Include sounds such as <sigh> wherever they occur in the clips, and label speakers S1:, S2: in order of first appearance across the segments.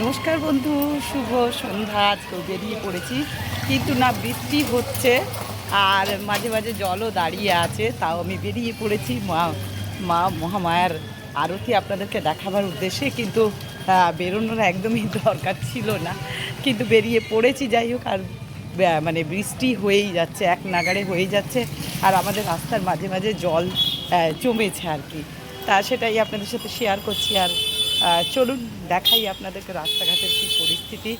S1: নমস্কার বন্ধু, শুভ সন্ধ্যা, আজকেও বেরিয়ে পড়েছি। কিন্তু না, বৃষ্টি হচ্ছে আর মাঝে মাঝে জলও দাঁড়িয়ে আছে, তাও আমি বেরিয়ে পড়েছি। মা মা মহামায়ার আরতি আপনাদেরকে দেখাবার উদ্দেশ্যে, কিন্তু বেরোনোর একদমই <laughs> দরকার ছিল না। কিন্তু বেরিয়ে পড়েছি, যাই হোক, আর মানে বৃষ্টি হয়েই যাচ্ছে, এক নাগাড়ে হয়ে যাচ্ছে, আর আমাদের রাস্তার মাঝে মাঝে জল জমেছে আর কি। তা সেটাই আপনাদের সাথে শেয়ার করছি, আর চলুন দেখাই আপনাদেরকে রাস্তাঘাটের কী পরিস্থিতি।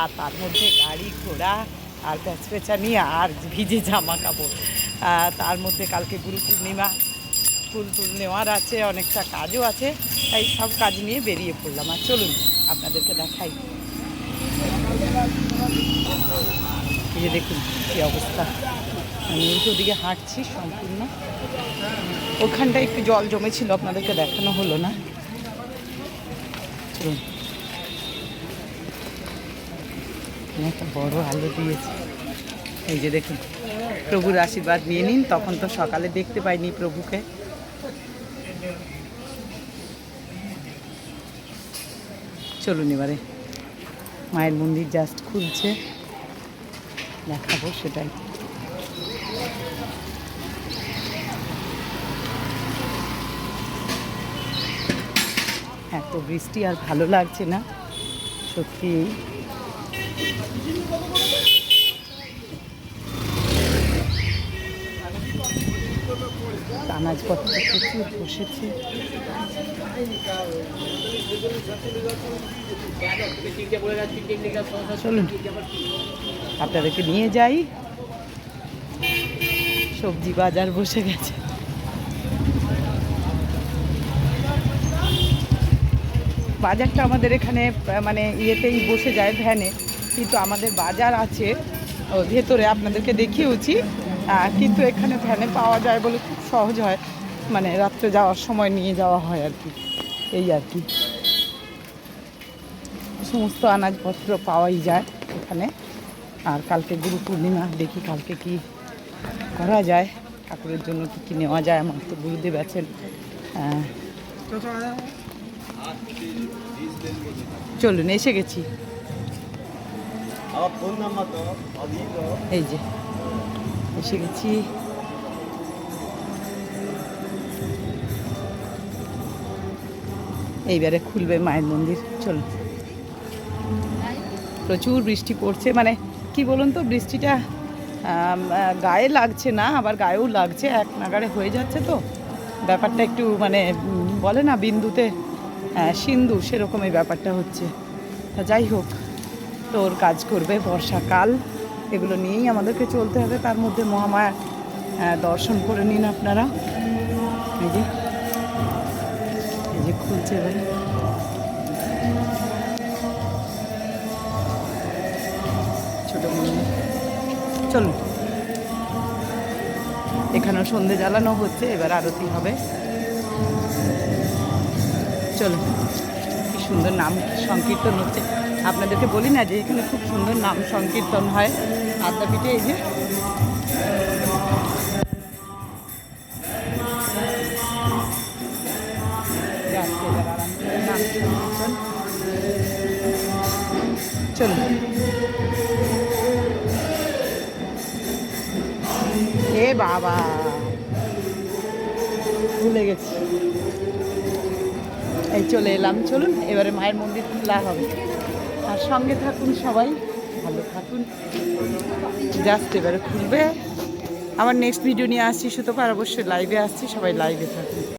S1: আর তার মধ্যে গাড়ি ঘোড়া, আর প্যাচপেচানি আর ভিজে জামা কাপড়। তার মধ্যে কালকে গুরু পূর্ণিমা, ফুল টুল নেওয়ার আছে, অনেকটা কাজও আছে, তাই সব কাজ নিয়ে বেরিয়ে পড়লাম। আর চলুন, আপনাদেরকে দেখাই। এই যে দেখুন কী অবস্থা। আমি উল্টো দিকে হাঁটছি সম্পূর্ণ। ওখানটা একটু জল জমেছিল, আপনাদেরকে দেখানো হলো না। এখানে একটা বড় আলো দিয়েছে। এই যে দেখুন, প্রভুর আশীর্বাদ নিয়ে নিন, তখন তো সকালে দেখতে পাইনি প্রভুকে। চলুন এবারে, মায়ের মন্দির জাস্ট খুলছে, দেখাবো সেটাই। এত বৃষ্টি আর ভালো লাগছে না, সত্যি। আনাজপত্র প্রচুর বসেছে। চলুন, আপনাদেরকে নিয়ে যাই। সবজি বাজার বসে গেছে। বাজারটা আমাদের এখানে মানে ইয়েতেই বসে যায় ভ্যানে। কিন্তু আমাদের বাজার আছে ভেতরে আপনাদেরকে দেখিয়েওছি। আহ, কিন্তু এখানে ভ্যানে পাওয়া যায় বলে খুব সহজ হয়। মানে রাত্রে যাওয়ার সময় নিয়ে যাওয়া হয় আর কি। এই আর কি। সমস্ত আনাজপত্র পাওয়াই যায় এখানে। আর কালকে গুরু পূর্ণিমা দেখি কালকে কি করা যায়। ঠাকুরের জন্য কী কী নেওয়া যায় আমার তো গুরুদেব আছেন। চলুন এসে গেছি। এই যে এসে গেছি। এইবারে খুলবে মায়ের মন্দির চলুন। প্রচুর বৃষ্টি পড়ছে মানে কি বলুন তো বৃষ্টিটা গায়ে লাগছে না আবার গায়েও লাগছে এক নাগাড়ে হয়ে যাচ্ছে তো। ব্যাপারটা একটু মানে বলে না বিন্দুতে আহ, সিন্ধু সেরকম এই ব্যাপারটা হচ্ছে। তা যাই হোক তোর কাজ করবে বর্ষাকাল। এগুলো নিয়েই আমাদেরকে চলতে হবে তার মধ্যে মহামায়া আহ, দর্শন করে নিন আপনারা। এই যে এই যে খুলছে এবারে ছোট চলুন। এখানেও সন্ধে জ্বালানো হচ্ছে এবার আরতি হবে। চলুন কি সুন্দর নাম সংকীর্তন হচ্ছে। আপনাদেরকে বলি না যে এখানে খুব সুন্দর নাম সংকীর্তন হয়। আদ্যাপীঠে এই যে। চলুন। এ বাবা। ভুলে গেছি। এই চলে এলাম। চলুন, এবারে মায়ের মন্দির খোলা হবে। আর সঙ্গে থাকুন সবাই, ভালো থাকুন। জাস্ট এবারে খুলবে। আমার নেক্সট ভিডিও নিয়ে আসছি সুতোপার অবশ্যই লাইভে আসছি, সবাই লাইভে থাকুন।